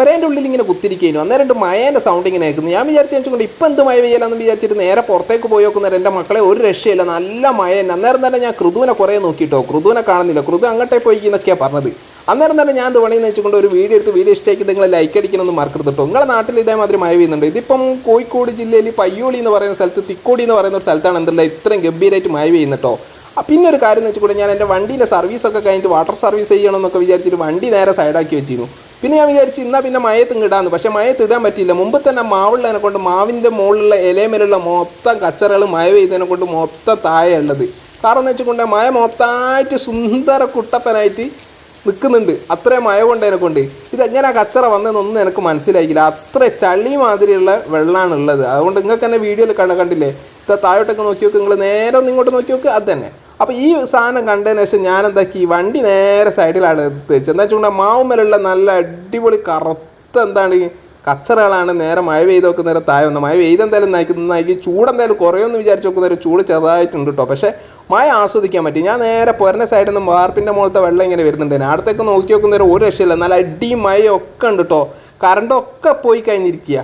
ഒരേന്റെ ഉള്ളിൽ ഇങ്ങനെ കുത്തിരിക്കുന്നു അന്നേരം രണ്ട് മയേന്റെ സൗണ്ട് ഇങ്ങനെ കേൾക്കുന്നു. ഞാൻ വിചാരിച്ചു വെച്ചുകൊണ്ട് ഇപ്പം എന്ത് മഴ പെയ്യാലെന്ന് വിചാരിച്ചിട്ട് നേരെ പുറത്തേക്ക് പോയി നോക്കുന്നേരം എന്റെ മക്കളെ ഒരു രക്ഷയില്ല. നല്ല മഴ അന്നേരം തന്നെ ഞാൻ കൃതുവിനെ കുറേ നോക്കിയിട്ടോ കൃതുവിനെ കാണുന്നില്ല. കൃതു അങ്ങോട്ടേ പോയി എന്നൊക്കെയാണ് പറഞ്ഞത്. അന്നേരം തന്നെ ഞാൻ പണിയെന്ന് വെച്ചുകൊണ്ട് ഒരു വീഡിയോ എടുത്ത് വീഡിയോ ഇഷ്ടമാക്കി നിങ്ങൾ ലൈക്ക് അടിക്കണമെന്ന് മറക്കരുത് കേട്ടോ നിങ്ങളുടെ നാട്ടിൽ ഇതേമാതിരി മഴ പെയ്യുന്നുണ്ട്. ഇതിപ്പം കോഴിക്കോട് ജില്ലയിൽ പയ്യോളി എന്ന് പറയുന്ന സ്ഥലത്ത് തിക്കോടി എന്ന് പറയുന്ന ഒരു സ്ഥലത്താണ് എന്തുള്ളത് ഇത്രയും ഗംഭീരമായിട്ട് മഴ പെയ്യുന്നുട്ടോ. പിന്നെ ഒരു കാര്യം എന്ന് വെച്ചുകൊണ്ട് ഞാൻ എന്റെ വണ്ടീന്റെ സർവീസൊക്കെ കഴിഞ്ഞിട്ട് വാട്ടർ സർവീസ് ചെയ്യണമെന്നൊക്കെ വിചാരിച്ചിട്ട് വണ്ടി നേരെ സൈഡാക്കി വെച്ചിരുന്നു. പിന്നെ ഞാൻ വിചാരിച്ചു ഇന്നാ പിന്നെ മയത്ത് ഇടാന്ന് പക്ഷെ മയത്ത് ഇടാൻ പറ്റിയില്ല. മുമ്പ് തന്നെ മാവുള്ളതിനെ കൊണ്ട് മാവിന്റെ മുകളിലുള്ള ഇലമേലുള്ള മൊത്തം കച്ചറകൾ മഴ പെയ്തതിനെ കൊണ്ട് മൊത്തം താഴെ ഉള്ളത്. കാരണം എന്ന് വെച്ചുകൊണ്ട് മഴ മൊത്തമായിട്ട് സുന്ദര കുട്ടപ്പനായിട്ട് നിൽക്കുന്നുണ്ട്. അത്രയും മഴ കൊണ്ട് ഇതെങ്ങനെ ആ കച്ചറ വന്നതെന്നൊന്നും എനിക്ക് മനസ്സിലായില്ല. അത്ര ചളി മാതിരിയുള്ള വെള്ളമാണ് ഉള്ളത്. അതുകൊണ്ട് നിങ്ങൾക്ക് തന്നെ വീഡിയോയിൽ കണ്ട കണ്ടില്ലേ? താഴോട്ടൊക്കെ നോക്കി നോക്ക്. നിങ്ങൾ നേരെ ഒന്ന് ഇങ്ങോട്ട് നോക്കി നോക്ക്. അത് തന്നെ. അപ്പോൾ ഈ സാധനം കണ്ടതിന് ശേഷം ഞാൻ എന്താക്കി വണ്ടി നേരെ സൈഡിലാണ് എടുത്ത് വെച്ചത് എന്താ വെച്ചുകൊണ്ട് മാവുമലുള്ള നല്ല അടിപൊളി കറുത്ത എന്താണ് കച്ചറകളാണ് നേരെ മഴ പെയ്ത് നോക്കുന്നേരം താഴെ വന്നത് മഴ പെയ്ത് എന്തായാലും നയിക്കുന്ന നയിക്കും ചൂട് എന്തായാലും കുറയുമെന്ന് വിചാരിച്ച് നോക്കുന്നേരം ചൂട് ചെറുതായിട്ടുണ്ട് കേട്ടോ പക്ഷേ മഴ ആസ്വദിക്കാൻ പറ്റി. ഞാൻ നേരെ പുരന്റെ സൈഡിൽ നിന്ന് വാർപ്പിന്റെ മുകളിലത്തെ വെള്ളം ഇങ്ങനെ വരുന്നുണ്ട്. അടുത്തേക്ക് നോക്കി നോക്കുന്നേരം ഒരു രക്ഷയില്ല. നല്ല അടി മഴയൊക്കെ ഉണ്ട് കേട്ടോ കറണ്ടൊക്കെ പോയി കഴിഞ്ഞിരിക്കുക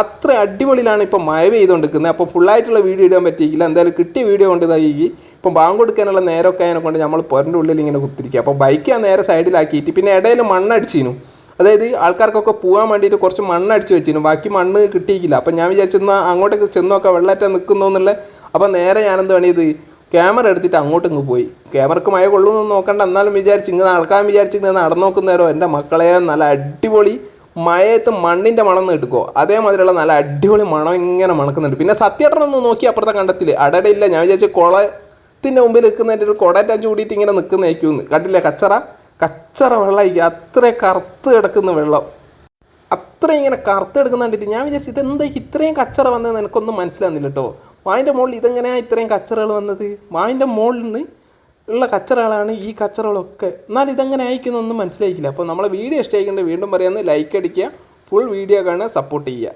അത്ര അടിപൊളിയിലാണ് ഇപ്പം മഴ പെയ്തുകൊണ്ടിരിക്കുന്നത് അപ്പോൾ ഫുള്ളായിട്ടുള്ള വീഡിയോ ഇടാൻ പറ്റിയില്ല എന്തായാലും കിട്ടിയ വീഡിയോ കൊണ്ട് ഇതായി ഇപ്പം ബാങ്ക് കൊടുക്കാനുള്ള നേരമൊക്കെ അതിനെ കൊണ്ട് നമ്മൾ പുരന്റെ ഉള്ളിൽ ഇങ്ങനെ കുത്തിരിക്കുക. അപ്പോൾ ബൈക്ക് ആ നേരെ സൈഡിലാക്കിയിട്ട് പിന്നെ ഇടയിൽ മണ്ണടിച്ചിരുന്നു. അതായത് ആൾക്കാർക്കൊക്കെ പോകാൻ വേണ്ടിയിട്ട് കുറച്ച് മണ്ണടിച്ച് വെച്ചിരുന്നു. ബാക്കി മണ്ണ് കിട്ടിയില്ല അപ്പം ഞാൻ വിചാരിച്ചെന്നാൽ അങ്ങോട്ടേക്ക് ചെന്നൊക്കെ വെള്ളറ്റ നിൽക്കുന്നു എന്നുള്ള അപ്പം നേരെ ഞാനെന്ത് പണിയത് ക്യാമറ എടുത്തിട്ട് അങ്ങോട്ട് ഇങ്ങ് പോയി. ക്യാമറക്ക് മഴ കൊള്ളുമെന്ന് നോക്കണ്ട. എന്നാലും വിചാരിച്ച് ഇങ്ങനെ നടക്കാൻ വിചാരിച്ച് നടന്നു നോക്കുന്നേരോ എന്റെ മക്കളെ. നല്ല അടിപൊളി മഴയത്ത് മണ്ണിന്റെ മണം എടുക്കുമോ അതേമാതിരിയുള്ള നല്ല അടിപൊളി മണം ഇങ്ങനെ മണക്കുന്നുണ്ട്. പിന്നെ സത്യേട്ടനൊന്ന് നോക്കി അപ്പുറത്തെ കണ്ടത്തിൽ അടയില്ല ഞാൻ വിചാരിച്ചു കുളത്തിന്റെ മുമ്പിൽ നിൽക്കുന്നതിന്റെ ഒരു കുടയറ്റം ചൂടിയിട്ട് ഇങ്ങനെ നിൽക്കുന്നതായിരിക്കും കണ്ടില്ല കച്ചറ? കച്ചറ വെള്ളമായിരിക്കും. അത്ര കറുത്ത് കിടക്കുന്ന വെള്ളം. അത്ര ഇങ്ങനെ കറുത്ത് എടുക്കുന്ന കണ്ടിട്ട് ഞാൻ വിചാരിച്ചു ഇതെന്താ ഇത്രയും കച്ചറ വന്നത് എനിക്കൊന്നും മനസ്സിലാകുന്നില്ല കേട്ടോ. വായിന്റെ മുകളിൽ ഇതെങ്ങനെയാണ് ഇത്രയും കച്ചറകൾ വന്നത്? വായിന്റെ മുകളിൽ നിന്ന് ഉള്ള കച്ചറകളാണ് ഈ കച്ചറകളൊക്കെ. എന്നാൽ ഇതെങ്ങനെ അയക്കുന്നൊന്നും മനസ്സിലായിക്കില്ല അപ്പോൾ നമ്മളെ വീഡിയോ ഇഷ്ടമായിക്കൊണ്ട് വീണ്ടും പറയാമെന്ന് ലൈക്ക് അടിക്കുക ഫുൾ വീഡിയോ കാണുക സപ്പോർട്ട് ചെയ്യുക.